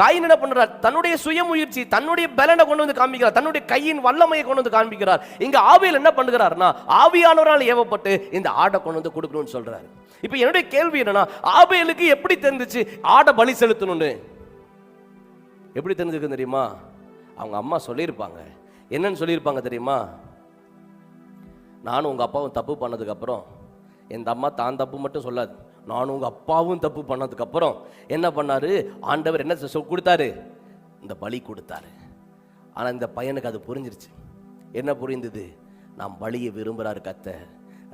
Coin என்ன பண்றார்? தன்னுடைய சுயமுயற்சி தன்னுடைய பலனை கொண்டு வந்து காண்பிக்கிறார். தன்னுடைய கையின் வல்லமையை கொண்டு வந்து காண்பிக்கிறார். இங்க ஆவியில் என்ன பண்ணுகிறார்னா ஆவியானவரால் ஏவப்பட்டு இந்த ஆடை கொண்டு வந்து கொடுக்கணும்னு சொல்றாரு. இப்போ என்னுடைய கேள்வி என்னன்னா ஆபேலுக்கு எப்படி தெரிஞ்சிச்சு ஆடை பலி செலுத்தணும்னு? எப்படி தெரிஞ்சிருக்கு தெரியுமா? அவங்க அம்மா சொல்லியிருப்பாங்க. என்னன்னு சொல்லியிருப்பாங்க தெரியுமா? நானும் உங்கள் அப்பாவும் தப்பு பண்ணதுக்கப்புறம் எந்த அம்மா தான் தப்பு மட்டும் சொல்லாது. நானும் உங்கள் அப்பாவும் தப்பு பண்ணதுக்கப்புறம் என்ன பண்ணார்? ஆண்டவர் என்ன சொல் கொடுத்தாரு? இந்த பலி கொடுத்தாரு. ஆனால் இந்த பையனுக்கு அது புரிஞ்சிருச்சு. என்ன புரிந்தது? நான் பலியை விரும்புகிறார் கத்தை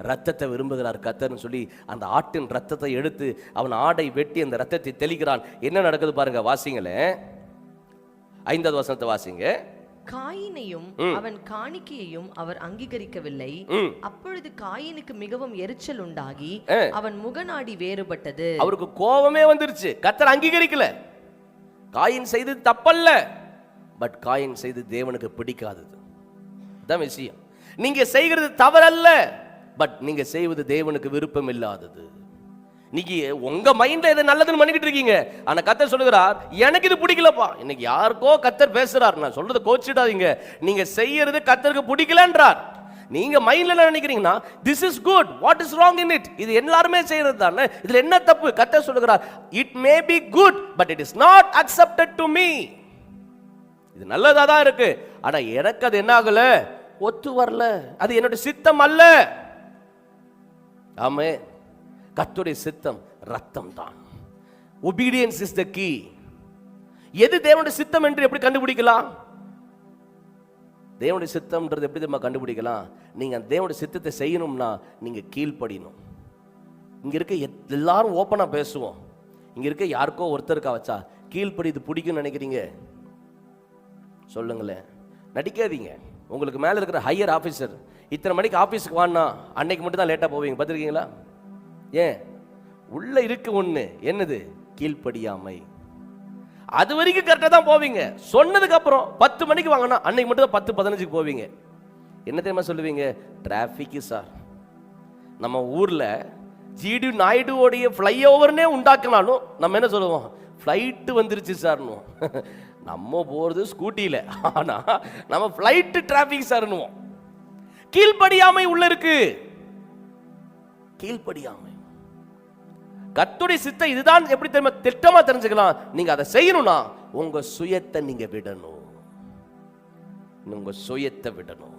ரத்தத்தை விரும்புகிறார் கத்தர்னு சொல்லி அந்த ஆட்டின் ரத்தத்தை எடுத்து அவன் ஆடை வெட்டி அந்த ரத்தத்தை தெளிக்கிறான். என்ன நடக்குது பாருங்க வாசிங்களேன். ஐந்தாவது வசனத்தை வாசிங்க. காயினையும் அவன் காணிக்கையையும் அவர் அங்கீகரிக்கவில்லை. அப்பொழுது காயினுக்கு மிகவும் எரிச்சல் உண்டாகி. அவன் முகநாடி வேறுபட்டது. அவருக்கு கோபமே வந்துருச்சு. கத்தர் அங்கீகரிக்கல. காயின் செய்தது தப்பல்ல. பட் காயின் செய்து தேவனுக்கு பிடிக்காதது. அதான் விஷயம். நீங்க செய்கிறது தவறல்ல. பட் நீங்க செய்வது தேவனுக்கு விருப்பம் இல்லாதது நீங்க உங்க மைண்ட்ல எது நல்லதுன்னு பண்ணிக்கிட்டு இருக்கீங்க. ஆனா கத்தர் சொல்லுகிறார் எனக்கு இது பிடிக்கலப்பா. இன்னைக்கு யாருக்கோ கத்தர் பேசுறார். நான் சொல்றது கோச்சிடாதீங்க. நீங்க செய்யறது கத்தருக்கு பிடிக்கலன்றார். நீங்க மைண்ட்ல என்ன நினைக்கிறீங்கன்னா this is good what is wrong in it இது எல்லாருமே செய்யறது தானே. இதுல என்ன தப்பு? கத்தர் சொல்லுகிறார் it may be good but it is not accepted to me இது நல்லதா தான் இருக்கு. ஆனா எனக்கு அது என்ன ஆகல? ஒத்து வரல. அது என்னோட சித்தம் அல்ல. ஆமே கத்துடைய சித்தம் ரத்தம் தான் ஒபீடியன்ஸ் இஸ் த கீ எது தேவனுடைய சித்தம் என்று எப்படி கண்டுபிடிக்கலாம்? தேவனுடைய சித்தம்ன்றது எப்படி தெரியுமா கண்டுபிடிக்கலாம்? நீங்க அந்த தேவனுடைய சித்தத்தை செய்யணும்னா நீங்க கீழ்ப்படியணும். இங்க இருக்க எத்- எல்லாரும் ஓப்பனா பேசுவோம். இங்க இருக்க யாருக்கோ ஒருத்தருக்கா வச்சா கீழ்ப்படி இது பிடிக்கும்னு நினைக்கிறீங்க? சொல்லுங்களேன். நடிக்காதீங்க. உங்களுக்கு மேலே இருக்கிற ஹையர் ஆஃபீஸர் இத்தனை மணிக்கு ஆஃபீஸுக்கு வான்னா அன்னைக்கு மட்டும் தான் லேட்டாக போவீங்க. பார்த்துருக்கீங்களா? ஏன்? உள்ள இருக்க ஒன்று என்னது? கீழ்ப்படியாமை. அது வரைக்கும் கரெக்டாக தான் போவீங்க. சொன்னதுக்கு அப்புறம் பத்து மணிக்கு வாங்கினா அன்னைக்கு மட்டும் தான் பத்து பதினஞ்சுக்கு போவீங்க. என்ன தெரியுமா சொல்லுவீங்க? டிராஃபிக்கு சார் நம்ம ஊரில் ஜிடி நாயுடுவோடைய ஃப்ளைஓவர்னே உண்டாக்கினாலும் நம்ம என்ன சொல்லுவோம்? ஃப்ளைட்டு வந்துருச்சு சார்னு நம்ம போகிறது ஸ்கூட்டியில் ஆனால் நம்ம ஃப்ளைட்டு டிராஃபிக் சார்னுவோம் கீழ்ப்படியாமை உள்ள இருக்கு. கீழ்ப்படியாமை. கத்துடைய சித்த இதுதான். எப்படி தெரியுமா? திட்டமா தெரிஞ்சுக்கலாம். நீங்க அதை செய்யணும்னா உங்க சுயத்தை நீங்க விடணும். உங்க சுயத்தை விடணும்.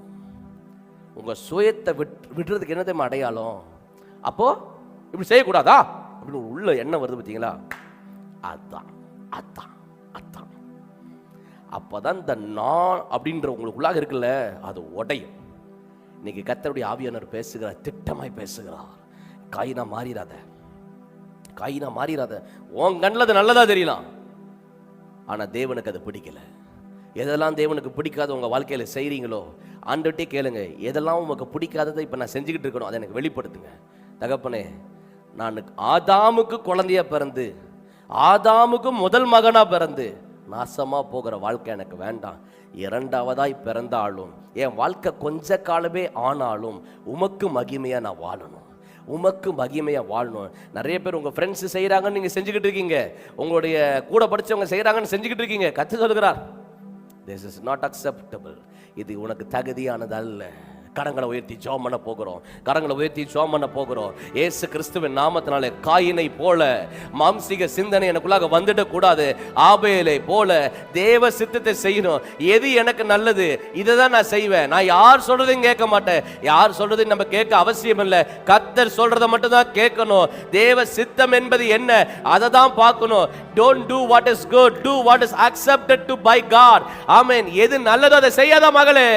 உங்க சுயத்தை விட் விடுறதுக்கு என்ன தெரியுமா அடையாளம்? அப்போ இப்படி செய்யக்கூடாதா? அப்படின்னு உள்ள எண்ணம் வருது பார்த்தீங்களா அதான் அதான் அதான். அப்போதான் இந்த நான் அப்படின்ற உங்களுக்குள்ளாக இருக்குல்ல அது உடையும். இன்னைக்கு கத்தருடைய ஆவியானவர் பேசுகிறார் திட்டமாய் பேசுகிறார். காயினா மாறிடாத. காயினா மாறிடாத உன் கண்ணில் அது நல்லதா தெரியலாம் ஆனால் தேவனுக்கு அது பிடிக்கல. எதெல்லாம் தேவனுக்கு பிடிக்காத உங்கள் வாழ்க்கையில் செய்கிறீங்களோ ஆண்டுகிட்டே கேளுங்க. எதெல்லாம் உங்களுக்கு பிடிக்காததை இப்போ நான் செஞ்சுக்கிட்டு இருக்கணும். அதை எனக்கு வெளிப்படுத்துங்க. தகப்பனே நான் ஆதாமுக்கு குழந்தைய பிறந்து ஆதாமுக்கு முதல் மகனாக பிறந்து நாசமாக போகிற வாழ்க்கை எனக்கு வேண்டாம். இரண்டாவதாய் பிறந்தாலும் என் வாழ்க்கை கொஞ்ச காலமே ஆனாலும் உமக்கு மகிமையாக நான் வாழணும். உமக்கு மகிமையாக வாழணும். நிறைய பேர் உங்கள் ஃப்ரெண்ட்ஸ் செய்கிறாங்கன்னு நீங்கள் செஞ்சுக்கிட்டு இருக்கீங்க. உங்களுடைய கூட படிச்சவங்க செய்கிறாங்கன்னு செஞ்சுக்கிட்டு இருக்கீங்க. கற்று சொல்லுகிறார். திஸ் இஸ் நாட் அக்செப்டபிள் இது உனக்கு தகுதியானது அல்ல கரங்களை உயர்த்தி ஜோம் பண்ண போகிறோம். கரங்களை உயர்த்தி ஜோம் பண்ண போகிறோம். ஏசு கிறிஸ்துவின் நாமத்தினாலே காயினை போல மாம்சீக சிந்தனை எனக்குள்ளாக வந்துடக்கூடாது ஆபேலை போல தேவ சித்தத்தை செய்யணும். எது எனக்கு நல்லது இதை தான் நான் செய்வேன். நான் யார் சொல்றதையும் கேட்க மாட்டேன். யார் சொல்றதையும் நம்ம கேட்க அவசியம் இல்லை. கத்தர் சொல்றதை மட்டும் தான் கேட்கணும். தேவ சித்தம் என்பது என்ன அதை தான் பார்க்கணும். Don't do what is good do what is accepted to by God amen எது நல்லதோ அதை செய்யாத மகளே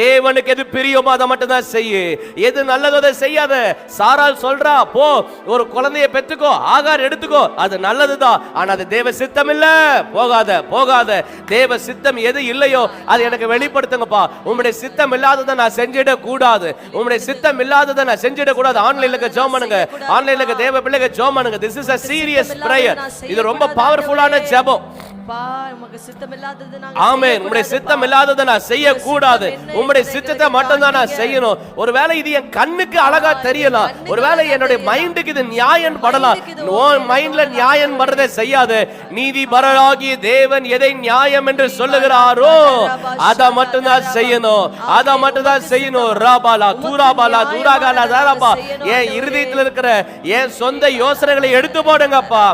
தேவனுக்கு எது பிரியமோ அதை மட்டும் தான் செய்யு. எது நல்லதோ அதை செய்யாத. சாரால் சொல்றா போ ஒரு குழந்தைய பெத்துக்கோ ஆகார் எடுத்துக்கோ. அது நல்லதுதான். ஆனா அது தேவ சித்தம் இல்ல. போகாத போகாத. தேவ சித்தம் எது இல்லையோ அது எனக்கு வெளிப்படுத்துங்கப்பா. உம்முடைய சித்தம் இல்லாததை நான் செஞ்சிட கூடாது உம்முடைய சித்தம் இல்லாததை நான் செஞ்சிட கூடாது ஆன்லைன்ல ஜோம் பண்ணுங்க. ஆன்லைன்ல தேவ பிள்ளைங்க ஜோம் பண்ணுங்க. This is a serious prayer இது ரொம்ப பவர்ஃபுல்லான ஜெபம். பா உமக்கு சித்தம் இல்லாதது நாங்க ஆமென். உம்முடைய சித்தம் இல்லாததை நான் செய்ய கூடாது உம்முடைய சித்தத்தை மட்டும் தான் நான் செய்யணும். ஒருவேளை இது என் கண்ணுக்கு அழகா தெரியலாம் ஒருவேளை என்னுடைய. மைண்டுக்கு இது நியாயம் படலாம் உன் மைண்ட்ல. நியாயம் படுறதை செய்யாது. நீதிபரராகிய தேவன் எதை நியாயம் என்று சொல்லுகிறாரோ அதை மட்டும்தான் செய்யணும். அதை மட்டும்தான் செய்யணும். ராபாலா தூராபாலா தூராகாலா தாராபா என் இருதயத்தில் இருக்கிற என் சொந்த யோசனைகளை எடுத்து போடுங்கப்பா.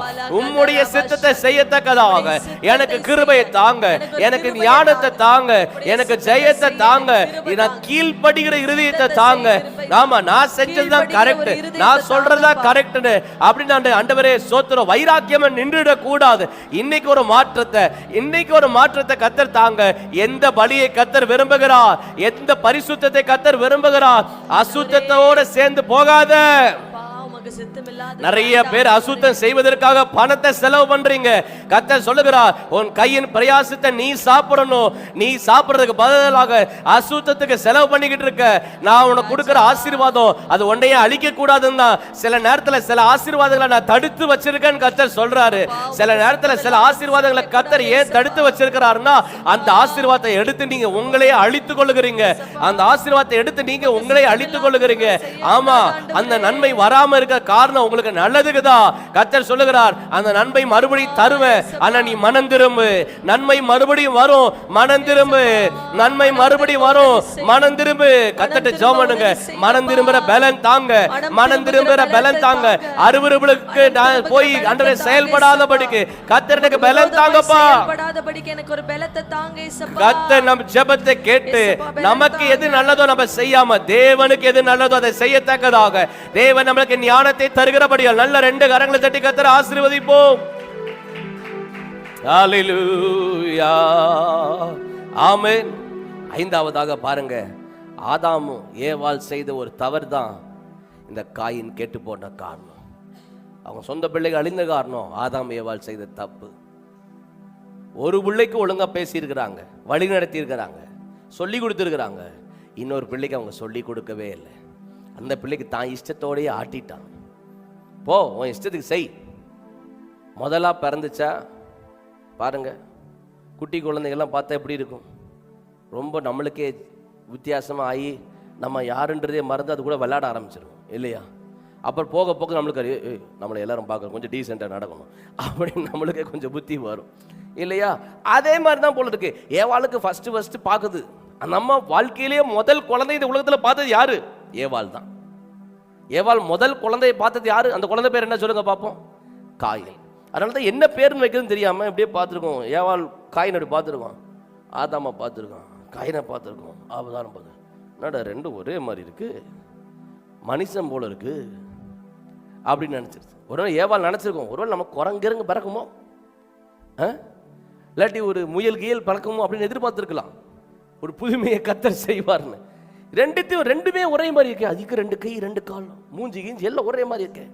உம்முடைய சித்தத்தை செய்யத்தக்கதாக. எனக்கு கிருபையை தாங்க எனக்கு ஞானத்தை தாங்க எனக்கு ஜெயத்தை தாங்க நான் கீழ்ப்படுகிற இருதயத்தை தாங்க. ஆமா நான் செஞ்சதுதான் கரெக்ட் நான் சொல்றதுதான் கரெக்ட்னு அப்படின்னு அண்டவரே ஆண்டவரே சோத்திரம் வைராக்கியம் நின்றுட கூடாது இன்னைக்கு ஒரு மாற்றத்தை இன்னைக்கு ஒரு மாற்றத்தை கத்தர் தாங்க. எந்த பலியை கத்தர் விரும்புகிறார்? எந்த பரிசுத்தத்தை கத்தர் விரும்புகிறார்? அசுத்தத்தோட சேர்ந்து போகாத. நிறைய பேர் அசுத்தம் செய்வதற்காக பணத்தை செலவு பண்றீங்க. கத்த சொல்லுகிறார் உன் கையின் பிரயாசத்தை நீ சாப்பிடணும். நீ சாப்பிடுறதுக்கு பதிலாக அசுத்தத்துக்கு செலவு பண்ணிக்கிட்டு இருக்க. நான் உனக்கு கொடுக்கிற ஆசீர்வாதம் அது உன்னையே அழிக்க கூடாதுன்னு தான் சில நேரத்துல சில ஆசீர்வாதங்களை நான் தடுத்து வச்சிருக்கேன்னு கத்தர் சொல்றாரு. சில நேரத்துல சில ஆசீர்வாதங்களை கத்தர் ஏன் தடுத்து வச்சிருக்கிறாருன்னா அந்த ஆசீர்வாதத்தை எடுத்து நீங்க உங்களையே அழித்துக் கொள்ளுகிறீங்க. அந்த ஆசீர்வாதத்தை எடுத்து நீங்க உங்களையே அழித்துக் கொள்ளுகிறீங்க. ஆமா அந்த நன்மை வராம இருக்க காரணம் உங்களுக்கு நல்லதுக்குதான் கத்தர் சொல்லுகிறார் அந்த நன்மை மறுபடியும் தருவேன் ஆனா நீ மனம் திரும்பு. நன்மை மறுபடியும் வரும். மனம் திரும்பு. நன்மை மறுபடியும் வரும். மனம் திரும்பு. கத்தட்ட ஜெபம் பண்ணுங்க. மனம் திரும்புற பலன் தாங்க. மனம் திரும்புற பலன் தாங்க. அருவருகளுக்கு நான் போய் அன்றே செயல்படாதபடிக்கு கத்தர் எனக்கு பலன் தாங்கப்பா. செயல்படாதபடிக்கு எனக்கு ஒரு பலத்தை தாங்க இயேசப்பா. கத்த நம் ஜெபத்தை கேட்டு நமக்கு எது நல்லதோ நம்ம செய்யாம தேவனுக்கு எது நல்லதோ அதை செய்யத்தக்கதாக. தேவன் நம்மளுக்கு ஞானத்தை தருகிறபடியால் நல்ல ரெண்டு கரங்களை தட்டி கத்தர ஆசீர்வதிப்போம். ஆமேன் ஐந்தாவதாக பாருங்க. ஆதாமும் ஏவாள் செய்த ஒரு தவறு தான் இந்த காயின் கேட்டு போன காரணம். அவங்க சொந்த பிள்ளைகள் அழிந்த காரணம் ஆதாம் ஏவாள் செய்த தப்பு. ஒரு பிள்ளைக்கு ஒழுங்கா பேசியிருக்கிறாங்க வழி நடத்தியிருக்கிறாங்க சொல்லி கொடுத்துருக்குறாங்க. இன்னொரு பிள்ளைக்கு அவங்க சொல்லி கொடுக்கவே இல்லை. அந்த பிள்ளைக்கு தான் இஷ்டத்தோடயே ஆட்டிட்டான். போ உன் இஷ்டத்துக்கு செய். முதலாக பிறந்துச்சா? பாருங்கள் குட்டி குழந்தைகள்லாம் பார்த்தா எப்படி இருக்கும்? ரொம்ப நம்மளுக்கே வித்தியாசமாக ஆகி நம்ம யாருன்றதே மறந்து அது கூட விளையாட ஆரம்பிச்சிடும் இல்லையா? அப்புறம் போக போக நம்மளுக்கு ஏய், நம்மளை எல்லாரும் பார்க்கணும். கொஞ்சம் டீசெண்டாக நடக்கணும். அப்படின்னு நம்மளுக்கே கொஞ்சம் புத்தி வரும் இல்லையா? அதே மாதிரி தான் போல இருக்கு. ஏவாளுக்கு ஃபஸ்ட்டு ஃபஸ்ட்டு பார்க்குது. நம்ம வாழ்க்கையிலேயே முதல் குழந்தை இந்த உலகத்தில் பார்த்தது யாரு? ஏவாள் தான். ஏவாள் முதல் குழந்தையை பார்த்தது யாரு? அந்த குழந்தை பேர் என்ன சொல்லுங்க பார்ப்போம். காயில் அதனால தான் என்ன பேருன்னு வைக்கிறதுன்னு தெரியாம இப்படியே பார்த்துருக்கோம். ஏவாள் காயின் அப்படி பார்த்துருக்கோம் ஆதாமா பார்த்துருக்கோம் காயினை பார்த்துருக்கோம். அவதாரம் பார்த்து. என்னடா ரெண்டும் ஒரே மாதிரி இருக்கு. மனுஷன் போல இருக்கு. அப்படின்னு நினச்சிருச்சு. ஒருவேளை ஏவாள் நினச்சிருக்கோம். ஒருவேளை நம்ம குரங்கிருங்க பறக்குமோ? ஆ? இல்லாட்டி ஒரு முயல் கியல் பறக்குமோ அப்படின்னு எதிர்பார்த்துருக்கலாம். ஒரு புதுமையை கத்தர் செய்வார்னு. ரெண்டுத்தையும் ரெண்டுமே ஒரே மாதிரி இருக்கு. அதுக்கு ரெண்டு கை ரெண்டு கால். மூஞ்சி கீஞ்சி எல்லாம் ஒரே மாதிரி இருக்கு.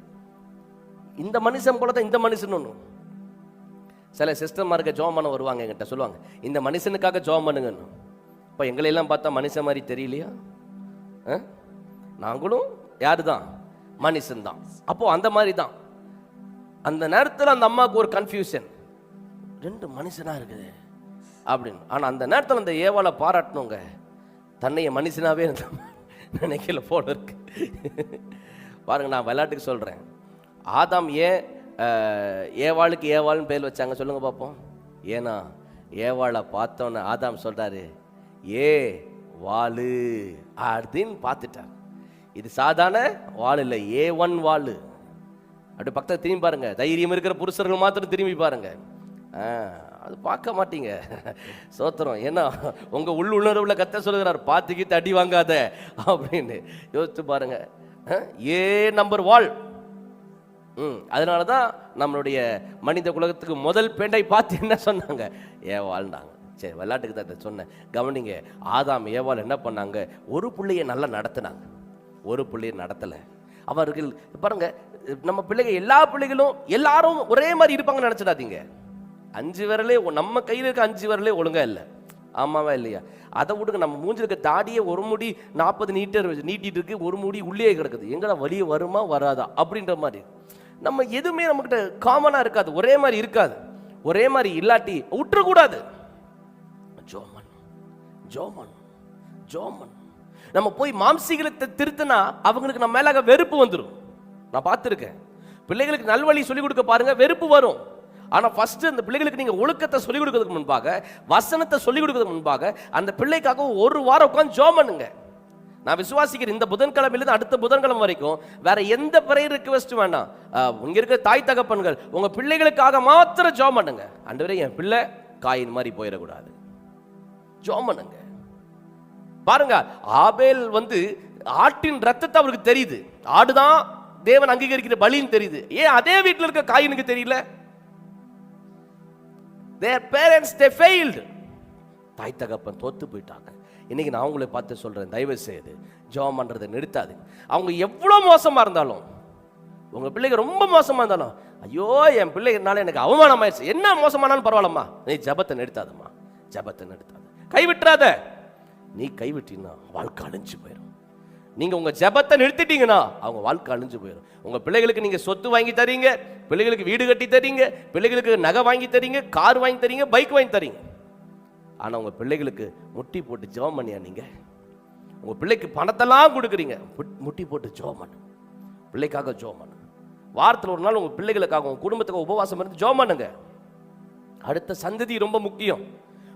இந்த மனுஷன் போல தான் இந்த மனுஷன் ஒன்று சில சிஸ்டமாக இருக்க ஜோம் பண்ண வருவாங்க என்கிட்ட சொல்லுவாங்க இந்த மனுஷனுக்காக ஜோம் பண்ணுங்கன்னு இப்போ எங்களையெல்லாம் பார்த்தா மனுஷன் மாதிரி தெரியலையா? ஆ? நாங்களும் யாரு தான் மனுஷன் தான் அப்போ அந்த மாதிரி தான் அந்த நேரத்தில் அந்த அம்மாவுக்கு ஒரு கன்ஃபியூஷன் ரெண்டு மனுஷனா இருக்குது. அப்படின்னு. ஆனால் அந்த நேரத்தில் அந்த ஏவாளை பாராட்டணுங்க. தன்னைய மனுஷனாகவே நினைக்கல போல இருக்கு. பாருங்க நான் விளையாட்டுக்கு சொல்கிறேன் ஆதாம் ஏன் ஏவாளுக்கு ஏவாள்னு பேர் வச்சாங்க சொல்லுங்க பார்ப்போம் ஏன்னா ஏவாளை பார்த்தோன்னே ஆதாம் சொல்கிறாரு ஏ வாலு அப்படின்னு பார்த்துட்டார். இது சாதாரண வாள் இல்லை ஏ ஒன் வாளு. அப்படி பக்கத்தில் திரும்பி பாருங்க தைரியம் இருக்கிற புருஷர்கள் மாத்திரம் திரும்பி பாருங்கள் அது பார்க்க மாட்டீங்க. சோத்திரம். ஏன்னா உங்கள் உள்ளுணர்வில் கத்த சொல்லுகிறார் பார்த்துக்கிட்டு அடி வாங்காத. அப்படின்னு. யோசித்து பாருங்க. ஏ நம்பர் வால். ம் அதனால தான் நம்மளுடைய மனித குலகத்துக்கு முதல் பேண்டை பார்த்து என்ன சொன்னாங்க? ஏவாள்னாங்க சரி விளையாட்டுக்கு தான் இதை சொன்னேன். கவனிங்க ஆதாம் ஏவால் என்ன பண்ணாங்க? ஒரு பிள்ளையை நல்லா நடத்தினாங்க. ஒரு பிள்ளையை நடத்தலை. அவர்கள் பாருங்க நம்ம பிள்ளைங்க எல்லா பிள்ளைகளும் எல்லாரும் ஒரே மாதிரி இருப்பாங்கன்னு நினச்சிடாதீங்க. அஞ்சு விரலே நம்ம கையில் இருக்க அஞ்சு விரலே ஒழுங்கா இல்லை. ஆமாவா இல்லையா? அதை விடுங்க நம்ம மூஞ்சில் இருக்க தாடியே ஒரு முடி நாற்பது நீட்டர் நீட்டிட்டு இருக்கு ஒரு முடி உள்ளே கிடக்குது. எங்கடா வழியே வருமா வராதா? அப்படின்ற மாதிரி. நம்ம எதுவுமே நம்மக்கிட்ட காமனாக இருக்காது. ஒரே மாதிரி இருக்காது. ஒரே மாதிரி இல்லாட்டி விட்டுறக்கூடாது ஜோமன். ஜோமன். ஜோமன். நம்ம போய் மாம்சிகளுக்கு திருத்தினா அவங்களுக்கு நம்ம மேலாக வெறுப்பு வந்துடும் நான் பார்த்துருக்கேன். பிள்ளைகளுக்கு நல்வழி சொல்லிக் கொடுக்க பாருங்க வெறுப்பு வரும். ஆனால் ஃபஸ்ட்டு அந்த பிள்ளைகளுக்கு நீங்கள் ஒழுக்கத்தை சொல்லிக் கொடுக்கறதுக்கு முன்பாக வசனத்தை சொல்லிக் கொடுக்கறதுக்கு முன்பாக அந்த பிள்ளைக்காக ஒரு வாரம் உட்காந்து ஜோம் பண்ணுங்க. நான் விசுவாசிக்கிறேன் இந்த புதன்கிழமையிலிருந்து அடுத்த புதன்கிழமை வரைக்கும் வேற எந்த ப்ரேயர் ரிக்வெஸ்ட் வேண்டாம். இங்கே இருக்கிற தாய் தகப்பன்கள் உங்க பிள்ளைகளுக்காக மாத்திரம் ஜோம் பண்ணுங்க. அண்டவரே என் பிள்ளை காயின் மாதிரி போயிடக்கூடாது. ஜோம் பண்ணுங்க. பாருங்க ஆபேல் வந்து ஆட்டின் ரத்தத்தை அவருக்கு தெரியுது. ஆடுதான் தேவன் அங்கீகரிக்கிற பலின்னு தெரியுது. ஏன் அதே வீட்டில் இருக்க காயினுக்கு தெரியல? தேர் பேரண்ட்ஸ் தே ஃபெயில்டு தாய் தகப்பன் தோத்து போயிட்டாங்க. இன்னைக்கு நான் உங்களை பார்த்து சொல்கிறேன் தயவு செய்து ஜெபம் பண்ணுறதை நிறுத்தாது அவங்க எவ்வளோ மோசமாக இருந்தாலும் உங்கள் பிள்ளைக்கு ரொம்ப மோசமாக இருந்தாலும் ஐயோ என் பிள்ளைனால எனக்கு அவமானம் ஆயிடுச்சு என்ன மோசமானாலும் பரவாயில்லம்மா. நீ ஜெபத்தை நிறுத்தாதம்மா. ஜெபத்தை நிறுத்தாது. கைவிட்டுறாத. நீ கைவிட்டீங்கன்னா வாழ்க்கை அழிஞ்சு போயிடும் நீங்கள் உங்கள் ஜெபத்தை நிறுத்திட்டீங்கன்னா அவங்க வாழ்க்கை அழிஞ்சு போயிடும் உங்கள் பிள்ளைகளுக்கு நீங்கள் சொத்து வாங்கி தரீங்க. பிள்ளைகளுக்கு வீடு கட்டி தரீங்க பிள்ளைகளுக்கு நகை வாங்கி தரீங்க கார் வாங்கி தரீங்க பைக் வாங்கி தரீங்க. ஆனால் உங்கள் பிள்ளைகளுக்கு முட்டி போட்டு ஜெபம் பண்ணியா நீங்கள் உங்கள் பிள்ளைக்கு பணத்தெல்லாம் கொடுக்குறீங்க. முட்- முட்டி போட்டு ஜெபம் பண்ணு. பிள்ளைக்காக ஜெபம் பண்ணு. வாரத்தில் ஒரு நாள் உங்கள் பிள்ளைகளுக்காக உங்கள் குடும்பத்துக்கு உபவாசம் இருந்து ஜெபம் பண்ணுங்க. அடுத்த சந்ததி ரொம்ப முக்கியம்.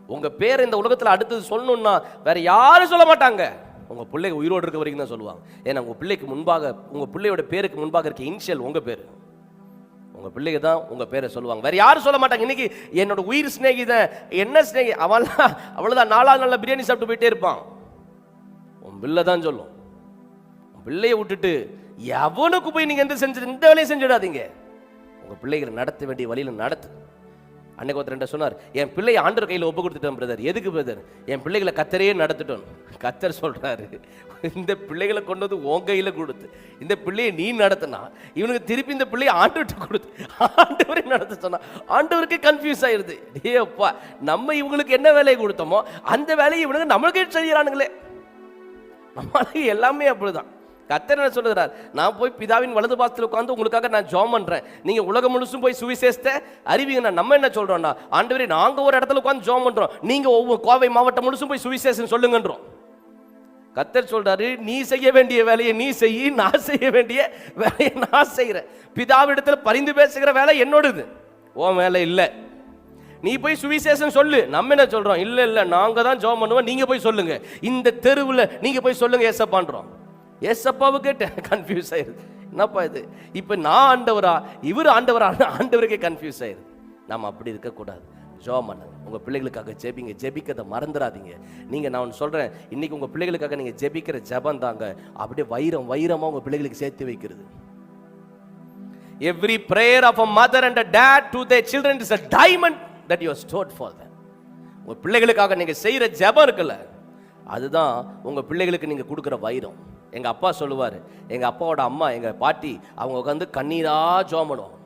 உங்கள் பேர் இந்த உலகத்தில் அடுத்தது சொல்லணும்னா வேற யாரும் சொல்ல மாட்டாங்க. உங்கள் பிள்ளைங்க உயிரோடு இருக்க வரைக்கும் தான் சொல்லுவாங்க. ஏன்னா உங்கள் பிள்ளைக்கு முன்பாக உங்கள் பிள்ளையோட பேருக்கு முன்பாக இருக்க இனிஷியல் உங்கள் பேர். உங்கள் பிள்ளைங்க தான் உங்கள் பேரை சொல்லுவாங்க. வேற யாரும் சொல்ல மாட்டாங்க. இன்னைக்கு என்னோட உயிர் சிநேகிதன் என்ன சிநேகி அவன்லாம் அவ்வளோதான் நாலாவது நல்ல பிரியாணி சாப்பிட்டு போயிட்டே இருப்பான். உன் பிள்ளை தான் சொல்லும். உன் பிள்ளையை விட்டுட்டு எவனுக்கு போய் நீங்கள் எந்த செஞ்சு இந்த வேலையை செஞ்சிடாதீங்க. உங்கள் பிள்ளைகளை நடத்த வேண்டிய வழியில நடத்து. அன்னைக்கு ஒருத்தர் சொன்னார் என் பிள்ளை ஆண்டர் கையில் ஒப்பு கொடுத்துட்டேன் பிரதர் எதுக்கு பிரதர் என் பிள்ளைகளை கத்தரையே நடத்துட்டோம். கத்தர் சொல்கிறாரு இந்த பிள்ளைகளை கொண்டு வந்து உன் கையில் கொடுத்து இந்த பிள்ளையை நீ நடத்தினா இவனுக்கு திருப்பி இந்த பிள்ளையை ஆண்டுகிட்ட கொடுத்து ஆண்டவரை நடத்த சொன்னா ஆண்டவருக்கே கன்ஃபியூஸ் ஆயிடுது டே அப்பா நம்ம இவங்களுக்கு என்ன வேலையை கொடுத்தோமோ அந்த வேலையை இவனுக்கு நம்மளுக்கே செய்கிறானுங்களே நம்மளுக்கு எல்லாமே அப்படிதான். கத்தர் என்ன சொல்லுகிறார்? நான் போய் பிதாவின் வலது பாசத்தில் உட்காந்து உங்களுக்காக நான் ஜாம் பண்ணுறேன் நீங்கள் உலகம் முழுசும் போய் சுவிசேஷத்தை அறிவிங்கண்ணா நம்ம என்ன சொல்கிறோம்னா ஆண்டவரே நாங்கள் ஒரு இடத்துல உட்காந்து ஜாம் பண்ணுறோம் நீங்கள் ஒவ்வொரு கோவை மாவட்டம் முழுசும் போய் சுவிசேஷம் சொல்லுங்கன்றோம். கத்தர் சொல்றாரு நீ செய்ய வேண்டிய வேலையை நீ செய் நான் செய்ய வேண்டிய வேலையை நான் செய்கிறேன் பிதாவிடத்தில் பரிந்து பேசுகிற வேலை என்னோடது. உன் வேலை இல்லை. நீ போய் சுவிசேஷம் சொல்லு. நம்ம என்ன சொல்றோம்? இல்லை இல்லை நாங்கள் தான் ஜோம் பண்ணுவோம். நீங்கள் போய் சொல்லுங்க. இந்த தெருவில் நீங்கள் போய் சொல்லுங்க ஏசப்பான்றோம். ஏசப்பாவுக்கு கன்ஃபியூஸ் ஆயிருது என்னப்பா இது? இப்போ நான் ஆண்டவரா? இவர் ஆண்டவரா? ஆண்டவருக்கே கன்ஃபியூஸ் ஆயிருது நம்ம அப்படி இருக்கக்கூடாது ஜோம் பண்ணுங்க. உங்கள் பிள்ளைகளுக்காக ஜெபிங்க. ஜெபிக்கிறத மறந்துடாதீங்க. நீங்கள் நான் ஒன்று சொல்கிறேன் இன்னைக்கு உங்கள் பிள்ளைகளுக்காக நீங்கள் ஜெபிக்கிற ஜெபம் தாங்க. அப்படியே வைரம் வைரமாக உங்கள் பிள்ளைகளுக்கு சேர்த்து வைக்கிறது. Every prayer of a mother and a dad to the children is a diamond that you stored for for உங்கள் பிள்ளைகளுக்காக நீங்கள் செய்கிற ஜெபம் இருக்குல்ல அதுதான் உங்கள் பிள்ளைகளுக்கு நீங்கள் கொடுக்குற வைரம். எங்கள் அப்பா சொல்லுவார் எங்கள் அப்பாவோட அம்மா எங்கள் பாட்டி அவங்க உட்காந்து கண்ணீராக ஜோம் பண்ணுவாங்க.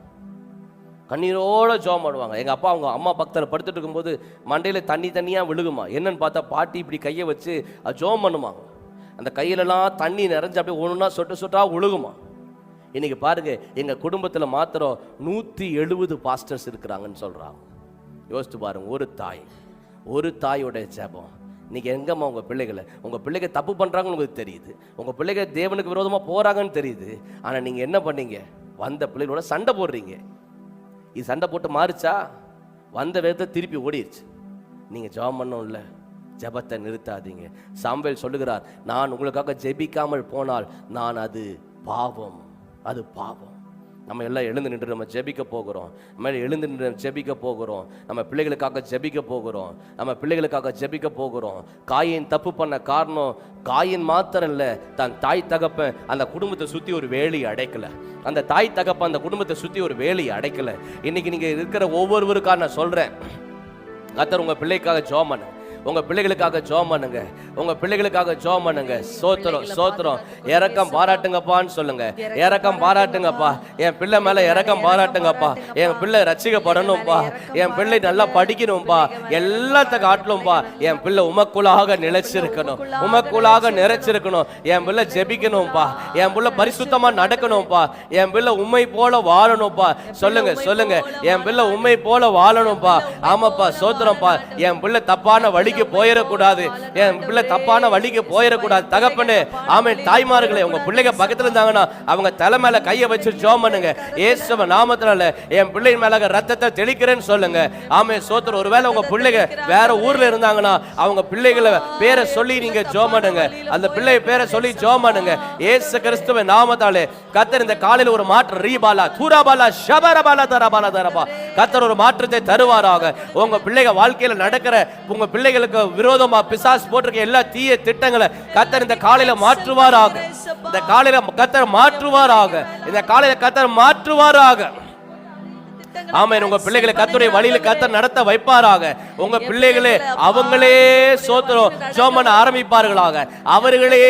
கண்ணீரோடு ஜோம் பண்ணுவாங்க. எங்கள் அப்பா அவங்க அம்மா பக்தரை படுத்துட்டு இருக்கும்போது மண்டையில் தண்ணி தண்ணியாக விழுகுமா? என்னன்னு பார்த்தா பாட்டி இப்படி கையை வச்சு அது ஜோம் பண்ணுவாங்க அந்த கையிலலாம் தண்ணி நிறைஞ்சு அப்படியே ஒன்றுனா சொட்டு சொட்டாக விழுகுமா இன்னைக்கு பாருங்கள் எங்கள் குடும்பத்தில் மாத்திரம் நூற்றி எழுபது பாஸ்டர்ஸ் இருக்கிறாங்கன்னு சொல்கிறாங்க யோசித்து பாருங்கள் ஒரு தாய் ஒரு தாயோட ஜபம். இன்றைக்கி எங்கம்மா உங்கள் பிள்ளைகளை? உங்கள் பிள்ளைங்க தப்பு பண்ணுறாங்கன்னு உங்களுக்கு தெரியுது. உங்கள் பிள்ளைங்க தேவனுக்கு விரோதமாக போகிறாங்கன்னு தெரியுது. ஆனால் நீங்கள் என்ன பண்ணீங்க? வந்த பிள்ளைகளோட சண்டை போடுறீங்க. இது சண்டை போட்டு மாறுச்சா? வந்த வேகத்தை திருப்பி ஓடிடுச்சு நீங்கள் ஜெபம் பண்ணோம்ல ஜெபத்தை நிறுத்தாதீங்க. சாம்பல் சொல்லுகிறார் நான் உங்களுக்காக ஜெபிக்காமல் போனால் நான் அது பாவம். அது பாவம். நம்ம எல்லாம் எழுந்து நின்று நம்ம ஜெபிக்க போகிறோம். நம்ம எழுந்து நின்று ஜெபிக்க போகிறோம். நம்ம பிள்ளைகளுக்காக ஜெபிக்க போகிறோம். நம்ம பிள்ளைகளுக்காக ஜெபிக்க போகிறோம். காயின் தப்பு பண்ண காரணம் காயின் மாத்திரம் இல்லை தன் தாய் தகப்பன் அந்த குடும்பத்தை சுற்றி ஒரு வேலி அடைக்கல. அந்த தாய் தகப்பன் அந்த குடும்பத்தை சுற்றி ஒரு வேலி அடைக்கலை. இன்னைக்கு நீங்கள் இருக்கிற ஒவ்வொருவருக்காக நான் சொல்கிறேன் கத்தர் உங்கள் பிள்ளைக்காக ஜோமன் உங்க பிள்ளைகளுக்காக ஜோம் பண்ணுங்க உங்க பிள்ளைகளுக்காக ஜோம் பண்ணுங்க சோத்திரம் சோத்திரம் இறக்கம் பாராட்டுங்கப்பான்னு சொல்லுங்க இறக்கம் பாராட்டுங்கப்பா என் பிள்ளை மேல இறக்கம் பாராட்டுங்கப்பா என் பிள்ளை ரசிக்கப்படணும்பா என் பிள்ளை நல்லா படிக்கணும்பா எல்லாத்த காட்டலும்பா என் பிள்ளை உமக்குள்ளாக நிலைச்சிருக்கணும் உமக்குள்ளாக நிறைச்சிருக்கணும் என் பிள்ளை ஜெபிக்கணும்பா என் பிள்ளை பரிசுத்தமா நடக்கணும்பா என் பிள்ளை உண்மை போல வாழணும்பா சொல்லுங்க சொல்லுங்க என் பிள்ளை உண்மை போல வாழணும்பா ஆமாப்பா சோத்திரம்ப்பா என் பிள்ளை தப்பான வழிக்கு வழிக்கு போயிடக்கூடாது. என் பிள்ளை தப்பான வழிக்கு போயிடக்கூடாது. தகப்பனு ஆமே தாய்மார்களே உங்க பிள்ளைங்க பக்கத்துல இருந்தாங்கன்னா அவங்க தலை மேல கையை வச்சு ஜோம் பண்ணுங்க. ஏசுவ நாமத்தினால என் பிள்ளையின் மேல ரத்தத்தை தெளிக்கிறேன்னு சொல்லுங்க. ஆமே சோத்திரம் ஒருவேளை உங்க பிள்ளைங்க வேற ஊர்ல இருந்தாங்கன்னா அவங்க பிள்ளைகளை பேரை சொல்லி நீங்க ஜோம் பண்ணுங்க. அந்த பிள்ளை பேரை சொல்லி ஜோம் பண்ணுங்க. ஏசு கிறிஸ்துவ நாமத்தாலே கத்தர் இந்த காலையில் ஒரு மாற்று ரீபாலா தூராபாலா ஷபரபாலா தரபாலா தரபா. கத்தர் ஒரு மாற்றத்தை தருவாராக. உங்க பிள்ளைங்க வாழ்க்கையில நடக்கிற உங்க பிள்ளைகளுக்கு விரோதமா பிசாஸ் போட்டிருக்க எல்லா தீய திட்டங்களை கத்தர் இந்த காலையில மாற்றுவாராக. இந்த காலையில கத்தர் மாற்றுவாராக. இந்த காலையில கத்தர் மாற்றுவாராக. ஆமென். உங்க பிள்ளைகளை கத்துடைய வழியில கத்தர் நடத்த வைப்பாராக. உங்க பிள்ளைகளே அவங்களே சோத்திரம் ஜோமன் ஆரம்பிப்பார்களாக. அவர்களே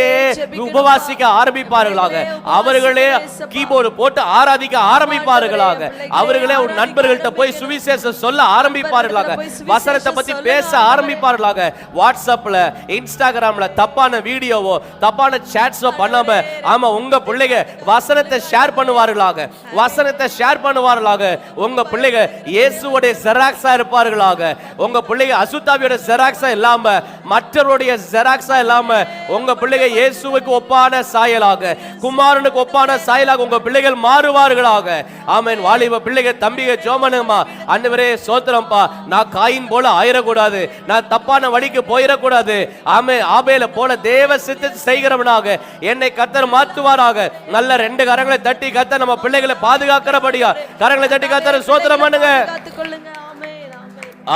உபவாசிக்க ஆரம்பிப்பார்களாக. அவர்களே கீபோர்டு போட்டு ஆராதிக்க ஆரம்பிப்பார்களாக. அவர்களே உன் நண்பர்கள்ட்ட போய் சுவிசேஷம் சொல்ல ஆரம்பிப்பார்களாக. வசனத்தை பத்தி பேச ஆரம்பிப்பார்களாக. வாட்ஸ்அப்ல இன்ஸ்டாகிராம்ல தப்பான வீடியோவோ தப்பான சேட்ஸோ பண்ணாம ஆமா உங்க பிள்ளைங்க வசனத்தை ஷேர் பண்ணுவார்களாக. வசனத்தை ஷேர் பண்ணுவார்களாக. உங்க பிள்ளைகள் இயேசுவோடைய ஜெராக்ஸா இருப்பார்களாக. உங்க பிள்ளைகள் அசுத்தாவியோட ஜெராக்ஸா இல்லாம மற்றவருடைய ஜெராக்ஸா இல்லாம உங்க பிள்ளைகள் இயேசுவுக்கு ஒப்பான சாயலாக குமாரனுக்கு ஒப்பான சாயலாக உங்க பிள்ளைகள் மாறுவார்களாக. ஆமேன். வாலிப பிள்ளைகள் தம்பிக ஜோமனுமா அன்றுவரே சோத்திரம்ப்பா நான் காயின் போல ஆயிடக்கூடாது நான் தப்பான வழிக்கு போயிடக்கூடாது ஆமே ஆபேல போல தேவ சித்த செய்கிறவனாக என்னை கத்தர் மாற்றுவாராக. நல்ல ரெண்டு கரங்களை தட்டி கத்த நம்ம பிள்ளைகளை பாதுகாக்கிறபடியா கரங்களை தட்டி கத்தர் சோத்திரம் பண்ணுங்க.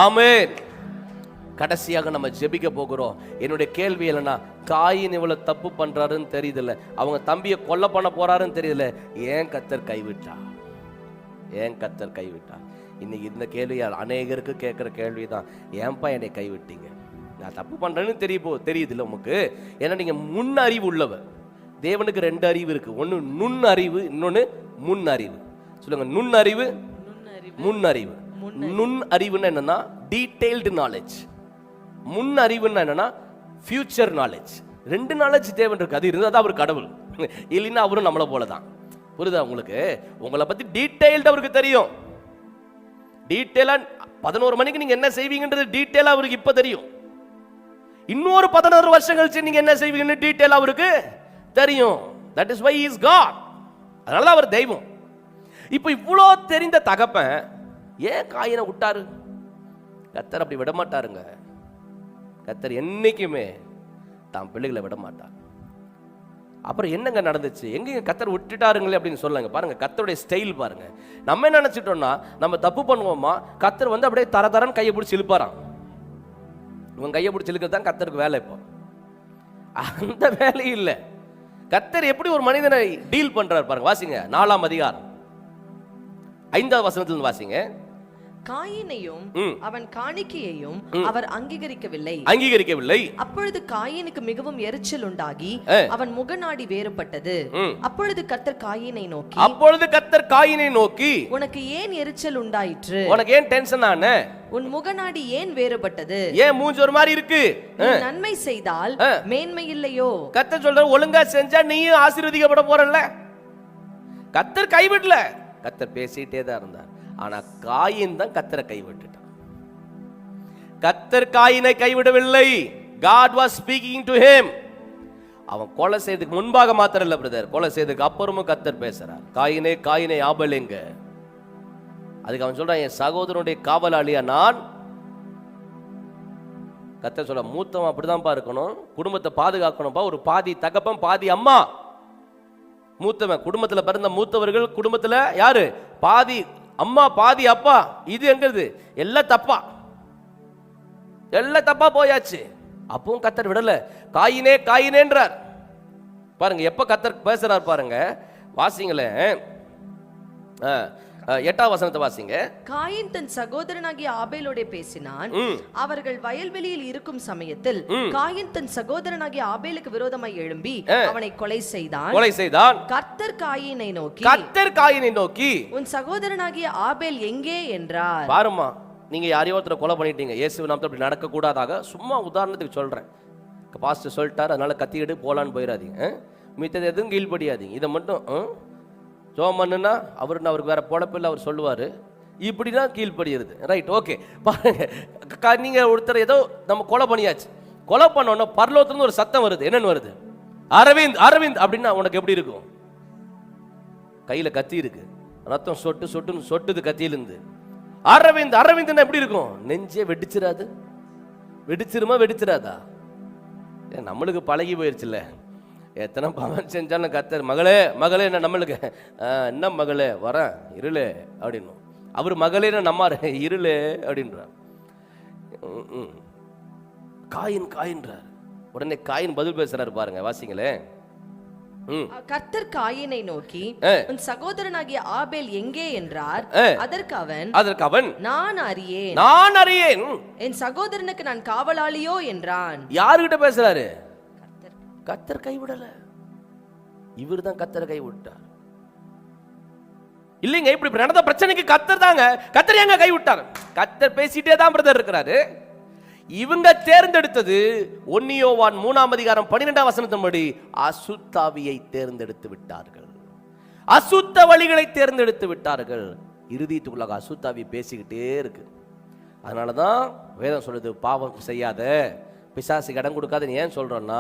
ஆமென் கடைசியாக நம்ம ஜெபிக்க போகிறோம். என்னுடைய கேள்வி என்னன்னா காயின் இவ்வளவு தப்பு பண்றாருன்னு தெரியுதுல்ல. அவங்க தம்பியை கொல்ல பண்ண போறாருன்னு தெரியுதுல்ல. ஏன் கத்தர் கைவிட்டா? ஏன் கத்தர் கைவிட்டா? இன்னைக்கு இந்த கேள்வி அநேகருக்கு கேட்குற கேள்வி தான் ஏன்பா என்னை கைவிட்டீங்க? நான் தப்பு பண்றேன்னு தெரிய போ தெரியுதுல்ல உமக்கு? ஏன்னா நீங்க முன் அறிவு உள்ளவர். தேவனுக்கு ரெண்டு அறிவு இருக்கு. ஒன்று நுண் அறிவு இன்னொன்று முன் அறிவு. சொல்லுங்க நுண் அறிவு முன் அறிவு நுண் அறிவுன்னு என்னன்னா டீடைல்டு நாலேஜ் முன் அறிவுன்னு என்னன்னா ஃபியூச்சர் நாலேஜ் ரெண்டு நாலேஜ் தேவன் இருக்கு. அது இருந்தால் தான் அவர் கடவுள். இல்லைன்னா அவரும் நம்மளை போல தான் புரியுதா உங்களுக்கு? உங்களை பத்தி டீடைல்டு அவருக்கு தெரியும். டீட்டெயிலாக பதினோரு மணிக்கு நீங்க என்ன செய்வீங்கன்றது டீட்டெயிலாக அவருக்கு இப்போ தெரியும். இன்னொரு பதினோரு வருஷம் கழிச்சு நீங்க என்ன செய்வீங்கன்னு டீட்டெயில் அவருக்கு தெரியும். That is why is God அதனால தான் அவர் தெய்வம். இப்போ இவ்வளோ தெரிந்த தகப்பன் ஏன் காயினை விட்டாரு? கத்தர் அப்படி விட மாட்டாருங்க கத்தர் என்னைக்குமே தான் பிள்ளைகளை விட மாட்டார் அப்புறம் என்னங்க நடந்துச்சு? எங்கேயும் கத்தர் விட்டுட்டாருங்களே அப்படின்னு சொல்லுங்க. பாருங்க கத்தருடைய ஸ்டைல் பாருங்க. நம்ம என்ன நினைச்சிட்டோம்னா நம்ம தப்பு பண்ணுவோமா? கத்தர் வந்து அப்படியே தர தரன்னு கையை பிடிச்சி இழுப்பாராம். இவன் கையை பிடிச்சி இழுக்கிறது தான் கத்தருக்கு வேலை இப்போ. அந்த வேலை இல்லை. கத்தர் எப்படி ஒரு மனிதனை டீல் பண்றாரு பாருங்க. வாசிங்க நாலாம் அதிகாரம். ஐந்தாவது வசனத்துல வாசிங்க. காயினையும். அவன் காணிக்கையையும் அவர் அங்கீகரிக்கவில்லை. அங்கீகரிக்கவில்லை. அப்பொழுது காயினுக்கு மிகவும் எரிச்சல் உண்டாகி. அவன் முகநாடி வேறுபட்டது. அப்பொழுது கர்த்தர் காயினை நோக்கி அப்பொழுது கத்தர் காயினை நோக்கி உனக்கு ஏன் எரிச்சல் உண்டாயிற்று? உனக்கு ஏன் டென்ஷன் ஆன? உன் முகநாடி ஏன் வேறுபட்டது? ஏன் மூஞ்சி ஒரு மாதிரி இருக்கு நன்மை செய்தால். மேன்மை இல்லையோ கத்தர் சொல்ற ஒழுங்கா செஞ்சா நீயும் ஆசீர்வதிக்கப்பட போறல்ல? கத்தர் கைவிடல. கத்தர் பேசிக்கிட்டே தான் இருந்தார். ஆனா காயின் தான் கத்தரை கைவிட்டுட்டான். கத்தர் காயினை கைவிடவில்லை. God was speaking to him அவன் கொலை செய்ததுக்கு முன்பாக மாத்திரம் இல்லை பிரதர் கொலை செய்ததுக்கு அப்புறமும் கத்தர் பேசுறார். காயினே காயினை ஆபலேங்க. அதுக்கு அவன் சொல்றான் என் சகோதரனுடைய காவலாளியா நான்? கத்தர் சொல்ல மூத்தவன் அப்படிதான்ப்பா இருக்கணும். குடும்பத்தை பாதுகாக்கணும்ப்பா. ஒரு பாதி தகப்பன் பாதி அம்மா. மூத்தவன் குடும்பத்தில் பிறந்த மூத்தவர்கள் குடும்பத்துல யாரு? பாதி அம்மா பாதி அப்பா. இது எங்கிறது? எல்லாம் தப்பா. எல்லாம் தப்பா போயாச்சு. அப்பவும் கத்தர் விடல. காயினே காயினேன்றார். பாருங்க எப்ப கத்தர் பேசுறார் பாருங்க வாசிங்களேன். ஆ, எட்டாம் வசனத்தை வாசிங்க. காயின் தன் சகோதரனாகிய ஆபேலோட பேசினான் அவர்கள் வயல்வெளியில் இருக்கும் சமயத்தில் காயின் தன் சகோதரனாகிய ஆபேலுக்கு விரோதமாய் எழும்பி அவனை கொலை செய்தான். கொலை செய்தான். கர்த்தர் காயினை நோக்கி கத்தர் காயினை நோக்கி. உன் சகோதரனாகிய ஆபேல் எங்கே? என்றார். பாரும்மா நீங்க யாரையோ ஒருத்தரை கொலை பண்ணிட்டீங்க. இயேசு நாமத்தில் அப்படி நடக்க கூடாதாக சும்மா உதாரணத்துக்கு சொல்றேன். பாஸ்டர் சொல்லிட்டார் அதனால கத்திக்கிட்டு போலான்னு போயிடாதீங்க? மித்தது எதுவும் கீழ்ப்படியாதீங்க. இதை மட்டும் ஜோமன்னுனா அவருன்னு அவருக்கு வேற பொழப்பில் அவர் சொல்லுவார். இப்படிதான் கீழ்ப்படுகிறது ரைட் ஓகே பாருங்க நீங்கள் ஒருத்தர் ஏதோ நம்ம கொலை பண்ணியாச்சு. கொலை பண்ணோன்னா பரலோகத்துலேருந்து ஒரு சத்தம் வருது. என்னென்னு வருது? அரவிந்த் அரவிந்த் அப்படின்னா உனக்கு எப்படி இருக்கும்? கையில் கத்தி இருக்கு. ரத்தம் சொட்டு சொட்டுன்னு சொட்டுது கத்தியிலிருந்து. அரவிந்த் அரவிந்த்னா எப்படி இருக்கும்? நெஞ்சே வெடிச்சிடாது வெடிச்சிருமா வெடிச்சிடாதா ஏன் நம்மளுக்கு பழகி போயிருச்சுல்ல. எத்தனை பவன் செஞ்சாலும் கத்தர் மகளே மகளே என்ன நம்மளுக்கு? "ஆ, என்ன மகளே? வரேன் இருளே அப்படின்னும். அவர் மகளே நம்மாரு? இருளே அப்படின்றார். காயின் காயின்றார். உடனே காயின் பதில் பேசுறாரு பாருங்க வாசிங்களேன் ம். கர்த்தர் காயினை நோக்கி. உன் சகோதரனாகிய ஆபேல் எங்கே? என்றார். அதற்கு அவன் அதற்கு அவன் நான் அறியேன். நான் அறியேன். என் சகோதரனுக்கு நான் காவலாளியோ? என்றான். யாருகிட்ட பேசுறாரு? கத்தர் கைவிடல. இவர் தான் கத்தரை கைவிட்டார். இல்லைங்க இப்படி நடந்த பிரச்சனைக்கு கத்தர் தாங்க. கத்தர் ஏங்க கைவிட்டார்? கத்தர் பேசிட்டே தான் பிரதர் இருக்கிறாரு. இவங்க தேர்ந்தெடுத்தது ஒன்னியோவான் மூணாம் அதிகாரம் பன்னிரெண்டாம் வசனத்தின்படி அசுத்தாவியை தேர்ந்தெடுத்து விட்டார்கள். அசுத்த வழிகளை தேர்ந்தெடுத்து விட்டார்கள். இறுதித்துக்குள்ளாக அசுத்தாவி பேசிக்கிட்டே இருக்கு. அதனால தான் வேதம் சொல்லுது பாவம் செய்யாத. பிசாசுக்கு இடம் கொடுக்காதுன்னு ஏன் சொல்கிறோன்னா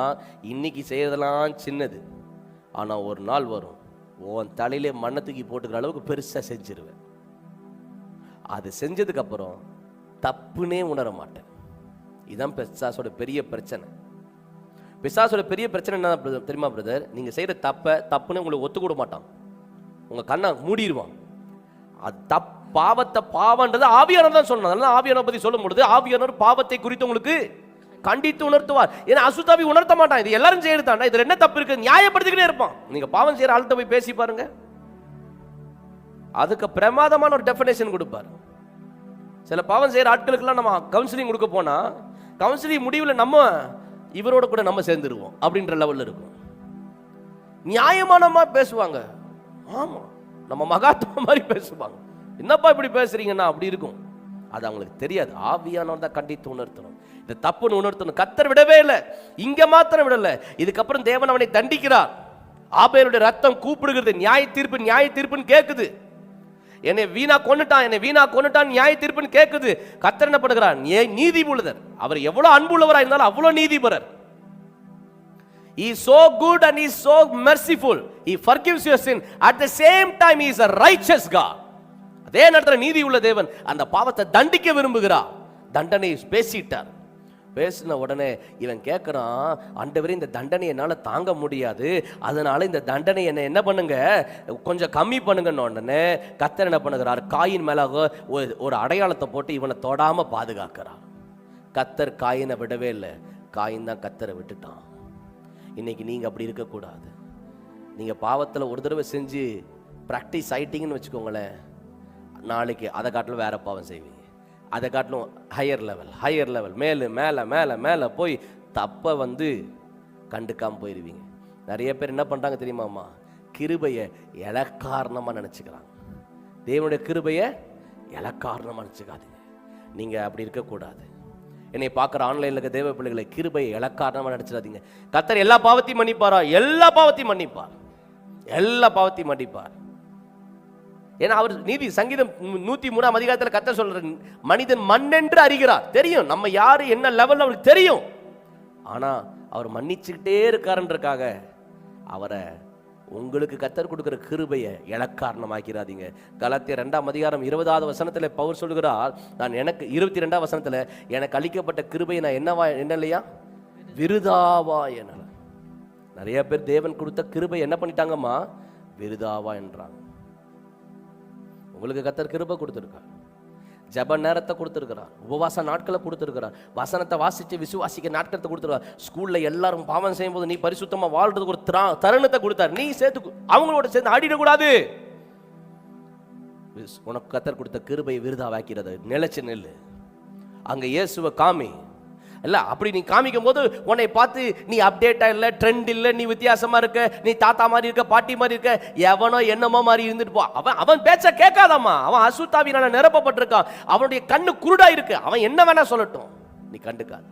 இன்னைக்கு செய்கிறதெல்லாம் சின்னது. ஆனால் ஒரு நாள் வரும் உன் தலையிலே மண்ணை தூக்கி போட்டுக்கிற அளவுக்கு பெருசாக செஞ்சிருவேன். அது செஞ்சதுக்கப்புறம் தப்புனே உணர மாட்டேன். இதுதான் பிசாசோட பெரிய பிரச்சனை. பிசாசோட பெரிய பிரச்சனை என்ன பிரதர் தெரியுமா பிரதர் நீங்கள் செய்கிற தப்பை தப்புன்னு உங்களுக்கு ஒத்துக்கூட மாட்டான். உங்கள் கண்ணை மூடிடுவான் அது தப் பாவத்தை பாவன்றது ஆவியானவர் தான் சொல்லணும். அதனால ஆவியானவர் பற்றி சொல்லும் பொழுது ஆவியானவர் பாவத்தை குறித்து உங்களுக்கு கண்டித்து உணர்த்துவார். ஏன்னா அசுத்தாவை உணர்த்த மாட்டான். இது எல்லாரும் செய்யறதாண்டா இதுல என்ன தப்பு இருக்கு? நியாயப்படுத்திக்கிட்டே இருப்பான். நீங்க பாவம் செய்யற ஆள்கிட்ட போய் பேசி பாருங்க. அதுக்கு பிரமாதமான ஒரு டெஃபினேஷன் கொடுப்பார். சில பாவம் செய்யற ஆட்களுக்கெல்லாம் நம்ம கவுன்சிலிங் கொடுக்க போனா கவுன்சிலிங் முடிவில் நம்ம இவரோட கூட நம்ம சேர்ந்துருவோம் அப்படின்ற லெவலில் இருக்கும். நியாயமானமா பேசுவாங்க. ஆமா. நம்ம மகாத்மா மாதிரி பேசுவாங்க. என்னப்பா இப்படி பேசுறீங்கன்னா? அப்படி இருக்கும். அது அவங்களுக்கு தெரியாது. ஆவியானவர் தான் கண்டித்து உணர்த்தணும். இந்த தப்புன்னு உணர்த்தணும். கத்தர் விடவே இல்லை. இங்கே மாத்திரம் விடலை. இதுக்கப்புறம் தேவன் அவனை தண்டிக்கிறார். ஆபேலுடைய ரத்தம் கூப்பிடுகிறது. நியாய தீர்ப்பு நியாய தீர்ப்புன்னு கேட்குது என்னை வீணா கொண்டுட்டான் என்னை வீணா கொண்டுட்டான் நியாய தீர்ப்புன்னு கேட்குது கத்தர் என்ன பண்ணுகிறார்? நீ- நீதி உள்ளதர் அவர் எவ்வளோ அன்புள்ளவராக இருந்தாலும் அவ்வளோ நீதிபரர். He is so good and he is so merciful. He forgives your sin. At the same time, he is a righteous God. அதே நேரத்தில் நீதி உள்ள தேவன் அந்த பாவத்தை தண்டிக்க விரும்புகிறார் தண்டனை பேசிட்டார். பேசின உடனே இவன் கேட்குறான் ஆண்டவரே இந்த தண்டனை என்னால் தாங்க முடியாது. அதனால இந்த தண்டனை என்ன என்ன பண்ணுங்க? கொஞ்சம் கம்மி பண்ணுங்கன்னு உடனே கத்தர் என்ன பண்ணுகிறார்? காயின் மேலாக ஒரு ஒரு அடையாளத்தை போட்டு இவனை தொடாமல் பாதுகாக்கிறான் கத்தர் காயினை விடவே இல்லை. காயின் தான் கத்தரை விட்டுட்டான். இன்னைக்கு நீங்கள் அப்படி இருக்கக்கூடாது. நீங்கள் பாவத்தில் ஒரு தடவை செஞ்சு ப்ராக்டிஸ் ஆயிட்டீங்கன்னு வச்சுக்கோங்களேன். நாளைக்கு அதை காட்டிலும் வேற பாவம் செய்வீங்க. அதை காட்டிலும் ஹையர் லெவல் ஹையர் லெவல் மேலே மேலே மேலே மேலே போய் தப்பை வந்து கண்டுக்காமல் போயிடுவீங்க நிறைய பேர் என்ன பண்ணுறாங்க தெரியுமாம்மா கிருபையை இலக்காரணமாக நினச்சிக்கிறாங்க. தேவனுடைய கிருபையை இலக்காரணமாக நினச்சிக்காதீங்க. நீங்கள் அப்படி இருக்கக்கூடாது. என்னை பார்க்குற ஆன்லைனில் இருக்க தேவ பிள்ளைகளை கிருபையை இலக்காரணமாக நினச்சிடாதீங்க. கத்தர் எல்லா பாவத்தையும் மன்னிப்பாரா? எல்லா பாவத்தையும் மன்னிப்பார். எல்லா பாவத்தையும் மன்னிப்பார். ஏன்னா அவர் நீதி சங்கீதம் நூற்றி மூணாம் அதிகாரத்தில் கத்த சொல்ற மனிதன் மண்ணென்று அறிகிறார். தெரியும். நம்ம யார் என்ன லெவலில் அவருக்கு தெரியும். ஆனால் அவர் மன்னிச்சுக்கிட்டே இருக்காருன்றக்காக அவரை உங்களுக்கு கத்தர் கொடுக்குற கிருபையை இலக்காரணமாக்கிறாதீங்க. கலத்திய ரெண்டாம் அதிகாரம் இருபதாவது வசனத்தில் பவர் சொல்கிறார் நான் எனக்கு இருபத்தி ரெண்டாம் வசனத்தில் எனக்கு அளிக்கப்பட்ட கிருபையை நான் என்னவா என்ன இல்லையா? விருதாவா என. நிறைய பேர் தேவன் கொடுத்த கிருபை என்ன பண்ணிட்டாங்கம்மா? விருதாவா என்றாங்க. உங்களுக்கு கத்தர் கிருபை கொடுத்துருக்கார். ஜப நேரத்தை கொடுத்துருக்கிறார். உபவாச நாட்களை கொடுத்துருக்கிறார். வசனத்தை வாசித்து விசுவாசிக்க நாட்களத்தை கொடுத்துருக்கார் ஸ்கூலில் எல்லாரும் பாவம் செய்யும்போது நீ பரிசுத்தமாக வாழ்றதுக்கு ஒரு திரா- தருணத்தை கொடுத்தார். நீ சேர்த்து அவங்களோட சேர்ந்து ஆடிடக்கூடாது. விஸ்- உனக்கு கத்தர் கொடுத்த கிருபையை விருதாவாக்கிறது நிலச்சி நெல் அங்கே இயேசுவை காமி இல்லை அப்படி நீ காமிக்கும் போது உன்னை பார்த்து நீ அப்டேட்டாக இல்லை ட்ரெண்ட் இல்லை நீ வித்தியாசமாக இருக்க நீ தாத்தா மாதிரி இருக்க பாட்டி மாதிரி இருக்க எவனோ என்னமோ மாதிரி இருந்துட்டு போ. அவன் அவன் பேச்ச கேட்காதம்மா. அவன் அசுத்தாவினால நிரப்பப்பட்டிருக்கான். அவனுடைய கண்ணு குருடாக இருக்கு. அவன் என்ன வேணா சொல்லட்டும். நீ கண்டுக்காத.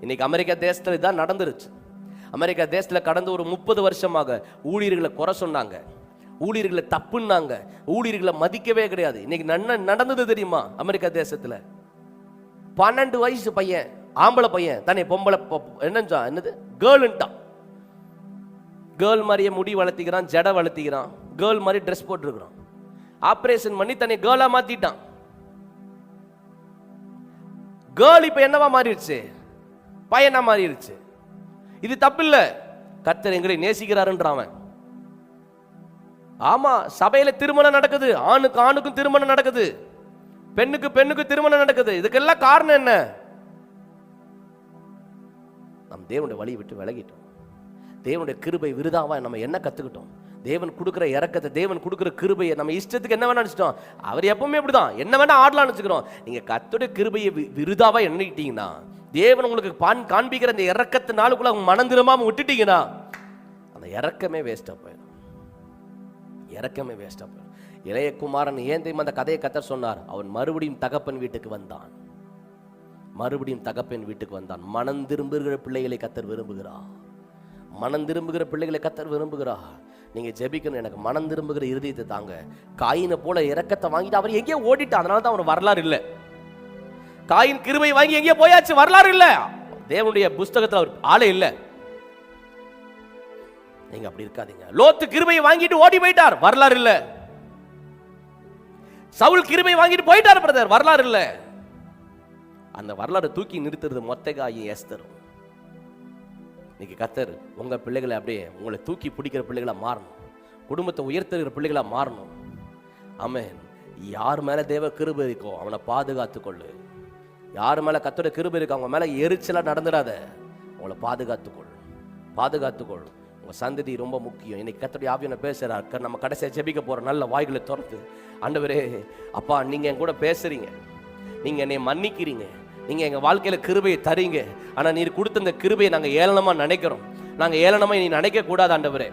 இன்னைக்கு அமெரிக்கா தேசத்தில் இதான் நடந்துருச்சு. அமெரிக்கா தேசத்தில் கடந்த ஒரு முப்பது வருஷமாக ஊழியர்களை குறை சொன்னாங்க. ஊழியர்களை தப்புன்னாங்க. ஊழியர்களை மதிக்கவே கிடையாது. இன்னைக்கு நன்ன நடந்தது தெரியுமா? அமெரிக்கா தேசத்தில். பன்னெண்டு வயசு பையன். ஆம்பளை பையன் தன்னை பொம்பளை பொ- என்னஞ்சா என்னது? கேர்ளுன்ட்டான் கேர்ள் மாதிரியே முடி வளர்த்திக்கிறான் ஜடை வளர்த்திக்கிறான். கேர்ள் மாதிரி ட்ரெஸ் போட்டிருக்கிறான். ஆப்ரேஷன் பண்ணி தன்னை கேர்ளா மாத்திட்டான். கேர்ள் இப்ப என்னவா மாறிடுச்சு? பையனா மாறிடுச்சு. இது தப்பில்லை. கத்தர் எங்களை நேசிக்கிறாருன்றான் அவன். ஆமா சபையில திருமணம் நடக்குது. ஆணுக்கு ஆணுக்கும் திருமணம் நடக்குது. பெண்ணுக்கு பெண்ணுக்கு திருமணம் நடக்குது. இதுக்கெல்லாம் காரணம் என்ன? தேவனுடைய வழியை விட்டு விலகிட்டோம். தேவனுடைய கிருபை விருதாவாக நம்ம என்ன கற்றுக்கிட்டோம் தேவன் கொடுக்குற இறக்கத்தை தேவன் கொடுக்குற கிருபையை நம்ம இஷ்டத்துக்கு என்ன வேணா நினச்சிட்டோம் அவர் எப்பவுமே இப்படிதான். என்ன வேணா ஆடலாம்னு வச்சுக்கிறோம். நீங்கள் கத்துடைய கிருபையை வி- எண்ணிக்கிட்டீங்கன்னா தேவன் உங்களுக்கு பான் காண்பிக்கிற அந்த இறக்கத்து நாளுக்குள்ள அவங்க மனம் திரும்பாமல் விட்டுட்டீங்கன்னா அந்த இறக்கமே வேஸ்ட்டாக போயிடும். இறக்கமே வேஸ்ட்டாக போயிடும். இளைய குமாரன் ஏன் தெரியுமா அந்த கதையை கத்த சொன்னார்? அவன் மறுபடியும் தகப்பன் வீட்டுக்கு வந்தான். மறுபடியும் தகப்பன் வீட்டுக்கு வந்தான். மனம் திரும்புகிற பிள்ளைகளை கத்தர் விரும்புகிறார். மனம் திரும்புகிற பிள்ளைகளை கத்தர் விரும்புகிறார். நீங்க ஜெபிக்கணும் எனக்கு. மனம் திரும்புகிற இருதயத்தை தாங்க. காயினை போல இறக்கத்தை வாங்கிட்டு அவர் எங்கேயோ ஓடிட்டான் அதனால தான் அவன் வரலாறு இல்லை. காயின் கிருமை வாங்கி எங்கேயோ போயாச்சு. வரலாறு இல்லை. தேவனுடைய புஸ்தகத்தில் அவர் ஆளே இல்லை. நீங்க அப்படி இருக்காதீங்க. லோத்து கிருமையை வாங்கிட்டு ஓடி போயிட்டார். வரலாறு இல்ல. சவுல் கிருமை வாங்கிட்டு போயிட்டார் பிரதர். வரலாறு இல்லை. அந்த வரலாறு தூக்கி நிறுத்துறது மொத்தகாயும் எஸ்தரும் இன்னைக்கு கத்தர் உங்க பிள்ளைகளை அப்படியே உங்களை தூக்கி பிடிக்கிற பிள்ளைகளா மாறணும். குடும்பத்தை உயர்த்துகிற பிள்ளைகளா மாறணும். அமேன் யார் மேல தேவ கிருபை இருக்கோ அவனை பாதுகாத்து கொள்ளு யார் மேல கத்தோட கிருபை இருக்கோ அவங்க மேல எரிச்சலா நடந்துடாத. அவங்கள பாதுகாத்துக்கொள். பாதுகாத்துக்கொள். உங்க சந்ததி ரொம்ப முக்கியம். இன்னைக்கு கத்தோடைய ஆவியனை பேசுறார்? நம்ம கடைசியா ஜெபிக்க போற நல்ல வாய்களை திறந்து. ஆண்டவரே அப்பா நீங்க என் கூட பேசுறீங்க. நீங்க என்னை மன்னிக்கிறீங்க. நீங்கள் எங்கள் வாழ்க்கையில் கிருபையை தரீங்க. ஆனால் நீர் கொடுத்த இந்த கிருபையை நாங்கள் ஏளனமாக நினைக்கிறோம். நாங்கள் ஏளனமாக நீ நினைக்கக்கூடாது ஆண்டவரே.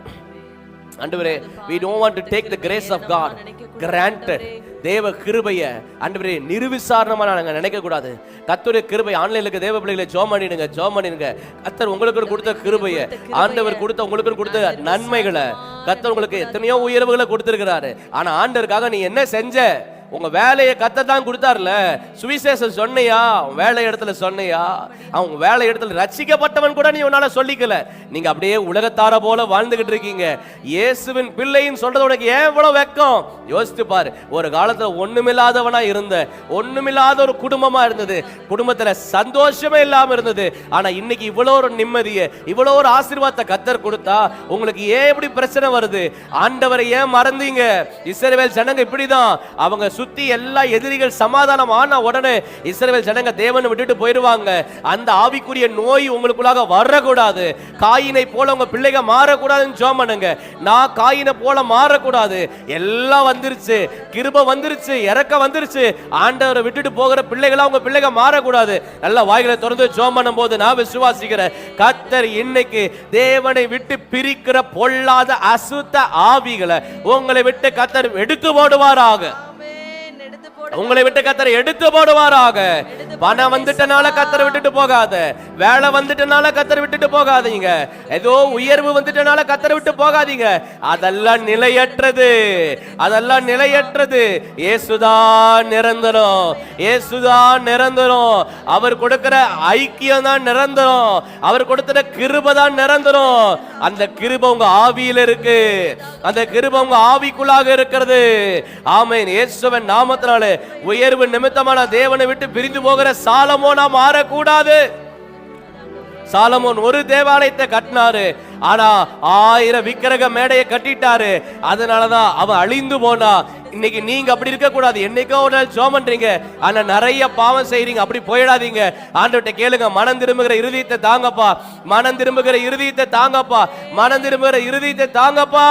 ஆண்டவரே we don't want to take the grace of God granted தேவ கிருபைய ஆண்டவரே நிர்விசாரணமா நாங்க நினைக்க கூடாது. கத்துடைய கிருபை ஆன்லைன்ல இருக்க. தேவ பிள்ளைகளை ஜோம் பண்ணிடுங்க ஜோம் பண்ணிடுங்க. கத்தர் உங்களுக்கு கொடுத்த கிருபைய ஆண்டவர் கொடுத்த உங்களுக்கு கொடுத்த நன்மைகளை கத்தர் உங்களுக்கு எத்தனையோ உயர்வுகளை கொடுத்திருக்கிறாரு. ஆனா ஆண்டவருக்காக நீ என்ன செஞ்ச? உங்க வேலையை கத்த தான் கொடுத்தார்ல. சுவிசேஷம் சொன்னையா? வேலை இடத்துல சொன்னையா? அவங்க வேலை இடத்துல ரசிக்கப்பட்டவன் கூட நீ உன்னால சொல்லிக்கல. நீங்க அப்படியே உலகத்தார போல வாழ்ந்துகிட்டு இருக்கீங்க. இயேசுவின் பிள்ளைன்னு சொல்றது உனக்கு ஏன் இவ்வளவு வெக்கம்? யோசித்து பாரு. ஒரு காலத்துல ஒண்ணுமில்லாதவனா இருந்த ஒண்ணுமில்லாத ஒரு குடும்பமா இருந்தது. குடும்பத்துல சந்தோஷமே இல்லாம இருந்தது. ஆனா இன்னைக்கு இவ்வளவு ஒரு நிம்மதியை இவ்வளவு ஒரு ஆசீர்வாதத்தை கத்தர் கொடுத்தா உங்களுக்கு ஏன் இப்படி பிரச்சனை வருது? ஆண்டவரை ஏன் மறந்தீங்க? இஸ்ரேல் ஜனங்க இப்படிதான். அவங்க சுத்தி எல்லா எதிரிகள் சமாதானம் ஆன உடனே இஸ்ரவேல் ஜனங்க தேவனை விட்டுட்டு போயிடுவாங்க. அந்த ஆவிக்குரிய நோய் உங்களுக்குள்ளாக வரக்கூடாது. காயினை போல உங்க பிள்ளைங்க மாறக்கூடாதுன்னு ஜோம் பண்ணுங்க. நான் காயினை போல மாறக்கூடாது. எல்லாம் வந்துருச்சு. கிருப வந்துருச்சு. இறக்க வந்துருச்சு. ஆண்டவரை விட்டுட்டு போகிற பிள்ளைகளா உங்க பிள்ளைங்க மாறக்கூடாது. நல்லா வாய்களை திறந்து ஜோம் பண்ணும்போது நான் விசுவாசிக்கிறேன். கத்தர் இன்னைக்கு தேவனை விட்டு பிரிக்கிற பொல்லாத அசுத்த ஆவிகளை உங்களை விட்டு கத்தர் எடுத்து போடுவாராக. உங்களை விட்டு கத்தரை எடுத்து போடுவாராக. பணம் வந்துட்டனால கத்தரை விட்டுட்டு போகாத. வேலை வந்துட்டனால கத்தரை விட்டுட்டு போகாதீங்க. ஏதோ உயர்வு வந்துட்டனால கத்தரை விட்டு போகாதீங்க. அதெல்லாம் நிலையற்றது. அதெல்லாம் நிலையற்றது. இயேசுதான் நிரந்தரம். இயேசுதான் நிரந்தரம். அவர் கொடுக்கிற ஐக்கியம் தான் நிரந்தரம். அவர் கொடுக்கிற கிருபை தான் நிரந்தரம். அந்த கிருபை உங்க ஆவியில இருக்கு. அந்த கிருபை உங்க ஆவிக்குள்ளாக இருக்கிறது. ஆமென். இயேசுவின் நாமத்தினாலே உயர்வு நிமித்தமான தேவனை விட்டு பிரிந்து போகிற சாலமோனா மாறக்கூடாது. சாலமோன் ஒரு தேவாலயத்தை கட்டினாரு. ஆனா ஆயிரம் விக்கிரக மேடையை கட்டிட்டாரு. அதனாலதான் அவன் அழிந்து போனா. இன்னைக்கு நீங்க அப்படி இருக்க கூடாது என்னைக்கோ ஒரு நாள் ஜோம் பண்றீங்க ஆனா நிறைய பாவம் செய்றீங்க. அப்படி போயிடாதீங்க. ஆண்டவர்கிட்ட கேளுங்க. மனம் திரும்புகிற இருதயத்தை தாங்கப்பா. மனம் திரும்புகிற இருதயத்தை தாங்கப்பா. மனம் திரும்புகிற இருதயத்தை தாங்கப்பா.